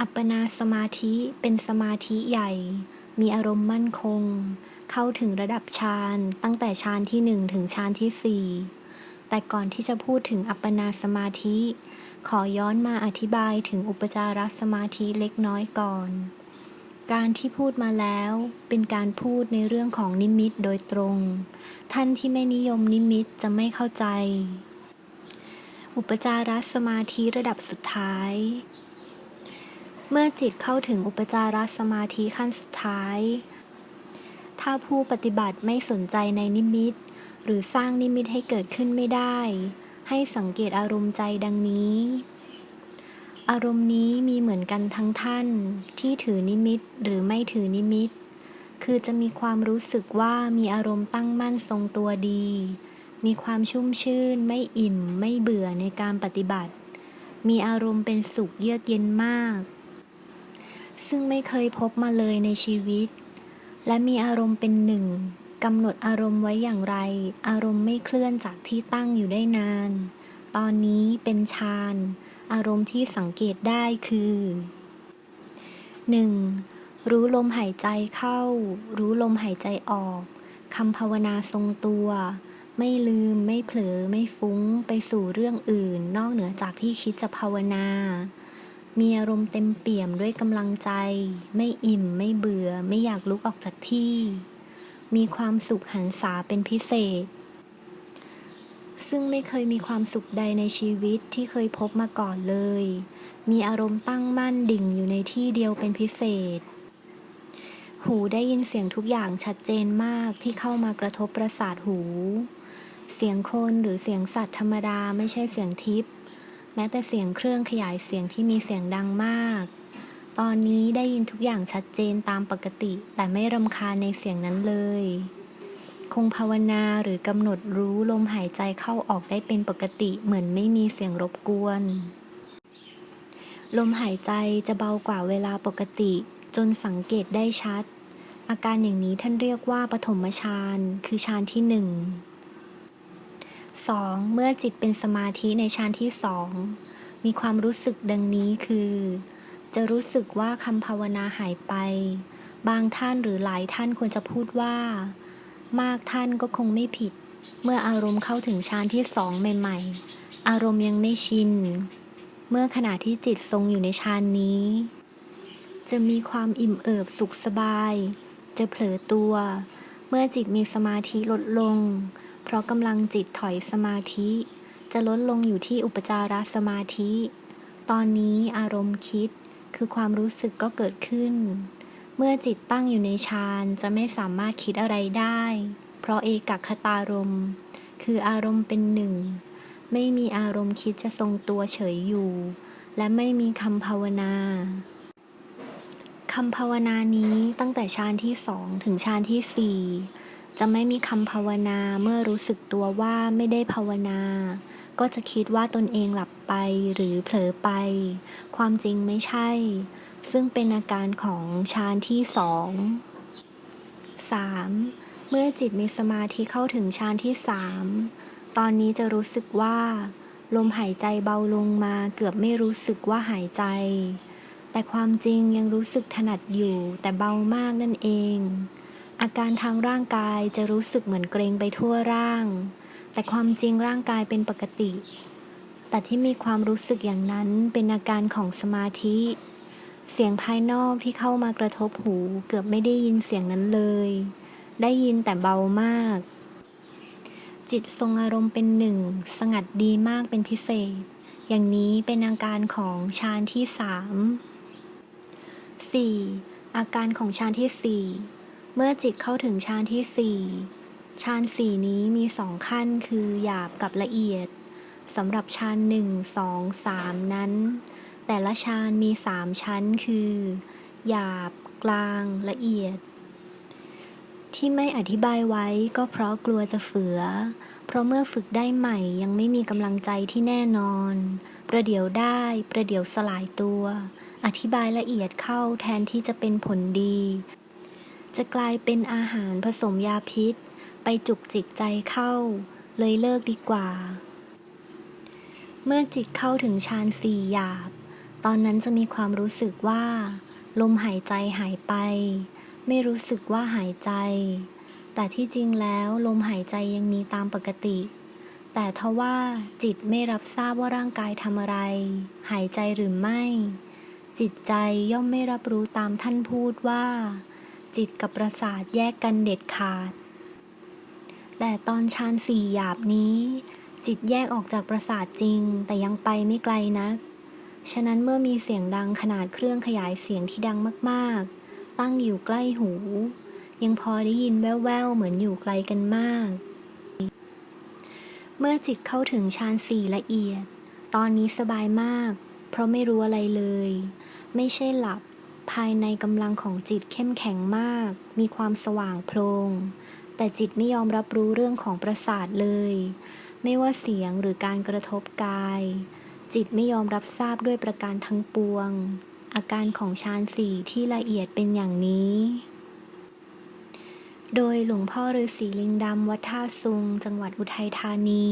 อัปปนาสมาธิเป็นสมาธิใหญ่ มีอารมณ์มั่นคง เข้าถึงระดับฌานตั้งแต่ฌานที่หนึ่งถึงฌานที่สี่แต่ก่อนที่จะพูดถึงอัปปนาสมาธิ ขอย้อนมาอธิบายถึงอุปจารสมาธิเล็กน้อยก่อน การที่พูดมาแล้วเป็นการพูดในเรื่องของนิมิตโดยตรง ท่านที่ไม่นิยมนิมิตจะไม่เข้าใจ อุปจารสมาธิระดับสุดท้าย เมื่อจิตเข้าถึงอุปจารสมาธิขั้นสุดท้าย ถ้าผู้ปฏิบัติไม่สนใจในนิมิต หรือสร้างนิมิตให้เกิดขึ้นไม่ได้ ให้สังเกตอารมณ์ใจดังนี้ อารมณ์นี้มีเหมือนกันทั้งท่านที่ถือนิมิตหรือไม่ถือนิมิต คือจะมีความรู้สึกว่ามีอารมณ์ตั้งมั่นทรงตัวดี มีความชุ่มชื่น ไม่อิ่ม ไม่เบื่อในการปฏิบัติ มีอารมณ์เป็นสุขเยือกเย็นมาก ซึ่งไม่เคยพบมาเลยในชีวิต และมีอารมณ์เป็นหนึ่งกำหนดอารมณ์ไว้อย่างไร อารมณ์ไม่เคลื่อนจากที่ตั้งอยู่ได้นาน ตอนนี้เป็นฌานอารมณ์ที่สังเกตได้คือ 1. รู้ลมหายใจเข้า รู้ลมหายใจออกคำภาวนาทรงตัว ไม่ลืมไม่เผลอไม่ฟุ้งไปสู่เรื่องอื่น นอกเหนือจากที่คิดจะภาวนา มีอารมณ์เต็มเปี่ยมด้วยกำลังใจ ไม่อิ่มไม่เบื่อ ไม่อยากลุกออกจากที่ มีความสุขหันษาเป็นพิเศษ ซึ่งไม่เคยมีความสุขใดในชีวิตที่เคยพบมาก่อนเลย มีอารมณ์ตั้งมั่นดิ่งอยู่ในที่เดียวเป็นพิเศษ หูได้ยินเสียงทุกอย่างชัดเจนมากที่เข้ามากระทบประสาทหู เสียงคนหรือเสียงสัตว์ธรรมดาไม่ใช่เสียงทิพย์ ม้แต่เสียงเครื่องขยายเสียงที่มีเสียงดังมาก ตอนนี้ได้ยินทุกอย่างชัดเจนตามปกติ แต่ไม่รำคาญในเสียงนั้นเลย คงภาวนาหรือกำหนดรู้ลมหายใจเข้าออกได้เป็นปกติเหมือนไม่มีเสียงรบกวน ลมหายใจจะเบากว่าเวลาปกติ จนสังเกตได้ชัด อาการอย่างนี้ท่านเรียกว่าปฐมฌานคือฌานที่หนึ่ง 2. เมื่อจิตเป็นสมาธิในฌานที่สองมีความรู้สึกดังนี้คือ จะรู้สึกว่าคำภาวนาหายไป บางท่านหรือหลายท่านควรจะพูดว่า มากท่านก็คงไม่ผิด เมื่ออารมณ์เข้าถึงฌานที่สองใหม่ ๆ อารมณ์ยังไม่ชิน เมื่อขณะที่จิตทรงอยู่ในฌานนี้ จะมีความอิ่มเอิบสุขสบาย จะเผลอตัว เมื่อจิตมีสมาธิลดลง เพราะกำลังจิตถอยสมาธิ จะลดลงอยู่ที่อุปจารสมาธิ ตอนนี้อารมณ์คิดคือความรู้สึกก็เกิดขึ้น เมื่อจิตตั้งอยู่ในฌานจะไม่สามารถคิดอะไรได้ เพราะเอกคคตารมณ์คืออารมณ์เป็นหนึ่ง ไม่มีอารมณ์คิดจะทรงตัวเฉยอยู่ และไม่มีคำภาวนาคำภาวนานี้ตั้งแต่ฌานที่สองถึงฌานที่สี่ จะไม่มีคำภาวนาเมื่อรู้สึกตัวว่าไม่ได้ภาวนา ก็จะคิดว่าตนเองหลับไปหรือเผลอไป ความจริงไม่ใช่ ซึ่งเป็นอาการของฌานที่สอง 3. เมื่อจิตมีสมาธิเข้าถึงฌานที่สามตอนนี้จะรู้สึกว่า ลมหายใจเบาลงมาเกือบไม่รู้สึกว่าหายใจ แต่ความจริงยังรู้สึกถนัดอยู่แต่เบามากนั่นเอง อาการทางร่างกายจะรู้สึกเหมือนเกรงไปทั่วร่าง แต่ความจริงร่างกายเป็นปกติ แต่ที่มีความรู้สึกอย่างนั้นเป็นอาการของสมาธิ เสียงภายนอกที่เข้ามากระทบหูเกือบไม่ได้ยินเสียงนั้นเลย ได้ยินแต่เบามาก จิตทรงอารมณ์เป็นหนึ่ง สงัดดีมากเป็นพิเศษ อย่างนี้เป็นอาการของฌานที่สาม 4. อาการของฌานที่สี่ เมื่อจิตเข้าถึงฌานที่สี่ฌานสี่นี้มีสองขั้นคือหยาบกับละเอียดสำหรับฌานหนึ่งสองสามนั้น แต่ละฌานมีสามชั้นคือ หยาบ กลางละเอียด ที่ไม่อธิบายไว้ก็เพราะกลัวจะเฟือ เพราะเมื่อฝึกได้ใหม่ยังไม่มีกำลังใจที่แน่นอน ประเดี๋ยวได้ประเดี๋ยวสลายตัว อธิบายละเอียดเข้าแทนที่จะเป็นผลดี จะกลายเป็นอาหารผสมยาพิษ ไปจุกจิกใจเข้า เลยเลิกดีกว่า เมื่อจิตเข้าถึงฌานสี่หยาบ ตอนนั้นจะมีความรู้สึกว่า ลมหายใจหายไป ไม่รู้สึกว่าหายใจ แต่ที่จริงแล้วลมหายใจยังมีตามปกติแต่ทว่าจิตไม่รับทราบว่าร่างกายทำอะไร หายใจหรือไม่ จิตใจย่อมไม่รับรู้ตามท่านพูดว่า จิตกับประสาทแยกกันเด็ดขาด แต่ตอนฌานสี่หยาบนี้ จิตแยกออกจากประสาทจริง แต่ยังไปไม่ไกลนัก ฉะนั้นเมื่อมีเสียงดังขนาดเครื่องขยายเสียงที่ดังมากๆ ตั้งอยู่ใกล้หู ยังพอได้ยินแว่วๆ เหมือนอยู่ไกลกันมาก เมื่อจิตเข้าถึงฌานสี่ละเอียด ตอนนี้สบายมาก เพราะไม่รู้อะไรเลย ไม่ใช่หลับ ภายในกำลังของจิตเข้มแข็งมาก มีความสว่างโพลงแต่จิตไม่ยอมรับรู้เรื่องของประสาทเลย ไม่ว่าเสียงหรือการกระทบกาย จิตไม่ยอมรับทราบด้วยประการทั้งปวง อาการของฌานสี่ที่ละเอียดเป็นอย่างนี้ โดยหลวงพ่อฤาษีลิงดำวัดท่าซุง จังหวัดอุทัยธานี